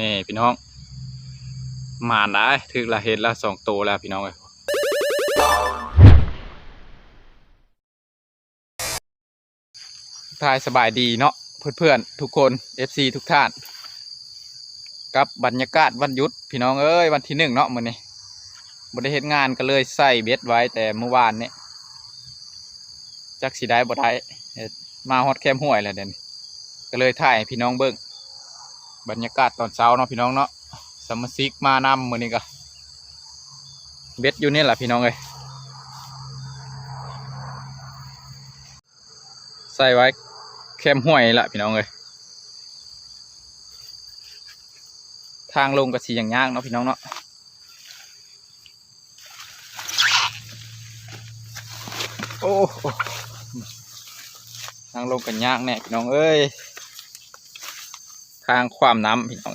นี่พี่น้องหมานได้ถึกละเห็ดละสองตัวแล้วพี่น้องเอ้ยทายสบายดีเนาะเพื่อนๆทุกคน FC ทุกท่าน กับบรรยากาศวันหยุดพี่น้องเอ้ยวันที่หนึ่งเนาะมื้อนี้บ่ได้เฮ็ดงานก็เลยใส่เบ็ดไว้แต่เมื่อวานนี้จักสิได้บ่ได้มาฮอดแคมห้วยแล้วเดี๋ยวนี้ก็เลยถ่ายพี่น้องเบิ่ง บรรยากาศตอนเช้าเนาะพี่น้องเนาะสมาชิกมานำมือนี้ก็เบ็ดอยู่นี่แหละพี่น้องเอ้ยใส่ไว้แคมห้วยละพี่น้องเอ้ยทางลงก็สีอย่างยากเนาะพี่น้องเนาะโอ้ทางลงกันยากแน่พี่น้องเอ้ยางความน้ำพี่น้อง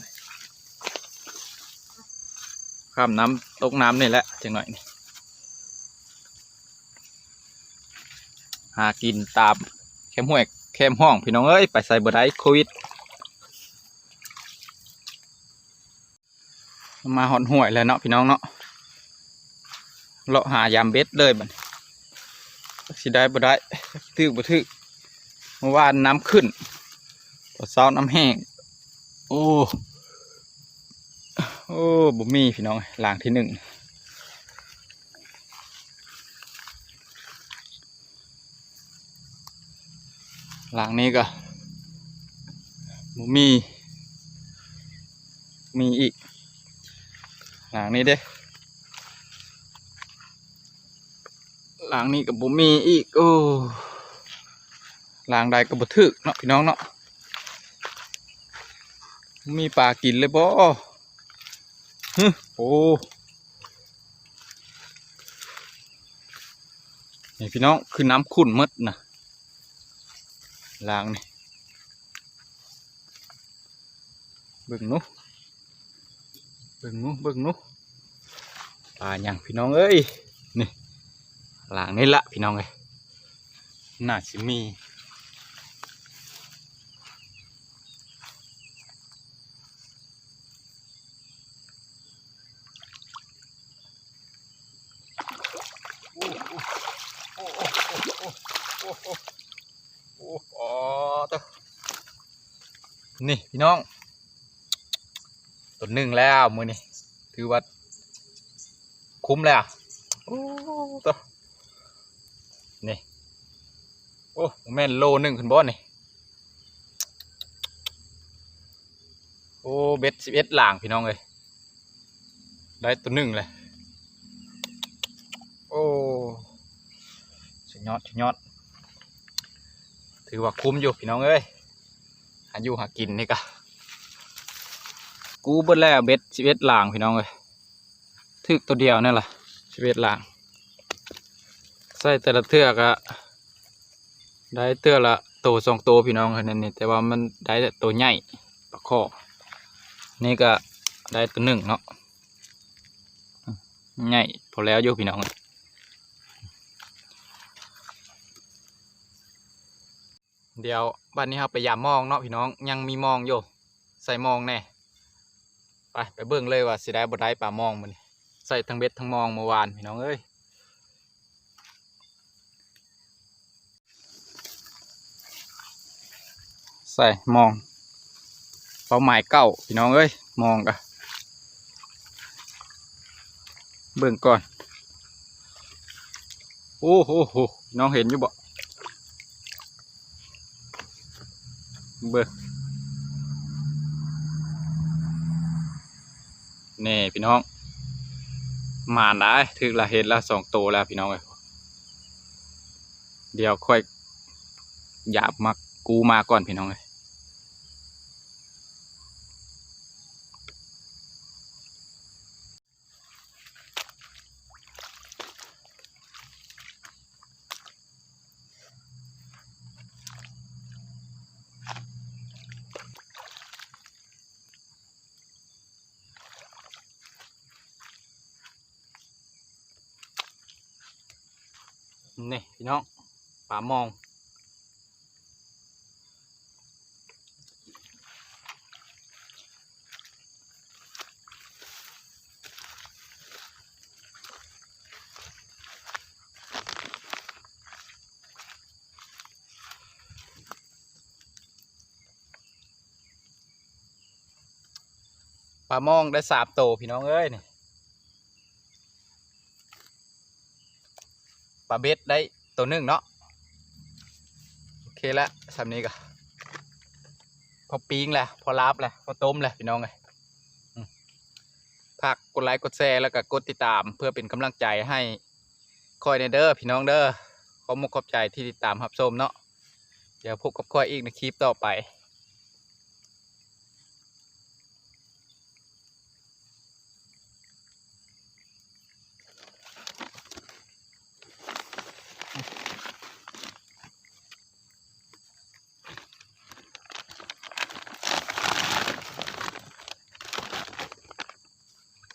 ความน้ำตกน้ำนี่แหละจังหน่อยนี่หากินตามแคมห้วยแคมห้อง พี่น้องเอ้ยไปใส่บไดโควิด มาหอนห่วยแล้วเนาะพี่น้องเนาะเลาะหายามเบ็ดเลยบัดนี้สิได้บ่ได้ทึกบ่ทึกเมื่อวานน้ำขึ้นตอนเช้าน้ำแห้ง โอ้โอ้บ่มีพี่น้องหลางที่หนึ่งหลังนี้ก็บ่มี มีอีก หลังนี้เด้หลังนี้กับบุมีอีก โอ้หลังใดก็บ่ถึกเนาะพี่น้องเนาะ มีปลากินเลยบ่ฮึโอ้นี่พี่น้องคือน้ำขุ่นมดนะหลังนี่เบิ่งนูเบิ่งนูเบิ่งนูปลาอย่างพี่น้องเอ้ยนี่หลังนี่ละพี่น้องเอ้ยน่าสิมี โอ้โหโอ้โหตัวนี่พี่น้องตัวหนึ่งแล้วมือนี่ถือว่าคุ้มแล้วโอ้ตัวนี่โอ้แม่นโลหนึ่งขึ้นบอนี่โอ้เบ็ดสิบเอ็ดหลางพี่น้องเลยได้ตัวหนึ่งเลย โอ้สุด ยอดยอด ถือว่าคุ้มอยู่พี่น้องเอ้ยหาอยู่หากินนี่กะกูเบิดแล้วเบ็ดสิบเอ็ดหลางพี่น้องเอ้ยถึกตัวเดียวนี่แหละสิบเอ็ดหลางใส่แต่ละเทือกอะได้เทือกละโตสองโตวพี่น้องแค่นั้นนี่แต่ว่ามันได้แต่ตัวใหญ่ปลาคอนี่ก็ได้ตัวหนึ่งเนาะใหญ่พอแล้วอยู่พี่น้อง เดี๋ยวบ้านนี้ครับไปยามมองเนาะพี่น้องยังมีมองอยู่ใส่มองแน่ไปไปเบิ่งเลยว่าสิได้บ่ได้ปลามองมันใส่ทั้งเบ็ดทั้งมองเมื่อวานพี่น้องเอ้ยใส่มองเป้าหมายเก้าพี่น้องเอ้ยมองกะเบิ่งก่อนโอ้โหโหน้องเห็นอยู่บ่ เบิ่งนี่พี่น้องหมานได้ถึกละเห็ดละสองโตแล้วพี่น้องเลยเดี๋ยวค่อยหยาบมากูมาก่อนพี่น้องเลย นี่พี่น้องป่ามองปลามองได้สาบโตพี่น้องเอ้ยนี่ ปลาเบ็ดได้ตัวหนึ่งเนาะโอเคละสำนี้ก็พอปิ้งแหละพอลาบแหละพอต้มแหละพี่น้องไงฝากกดไลค์กดแชร์แล้วก็กดติดตาม เพื่อเป็นกำลังใจให้คอยในเด้อพี่น้องเด้อขอมุกขอบใจที่ติดตามรับชมเนาะเดี๋ยวพบกับคอยอีกในคลิปต่อไป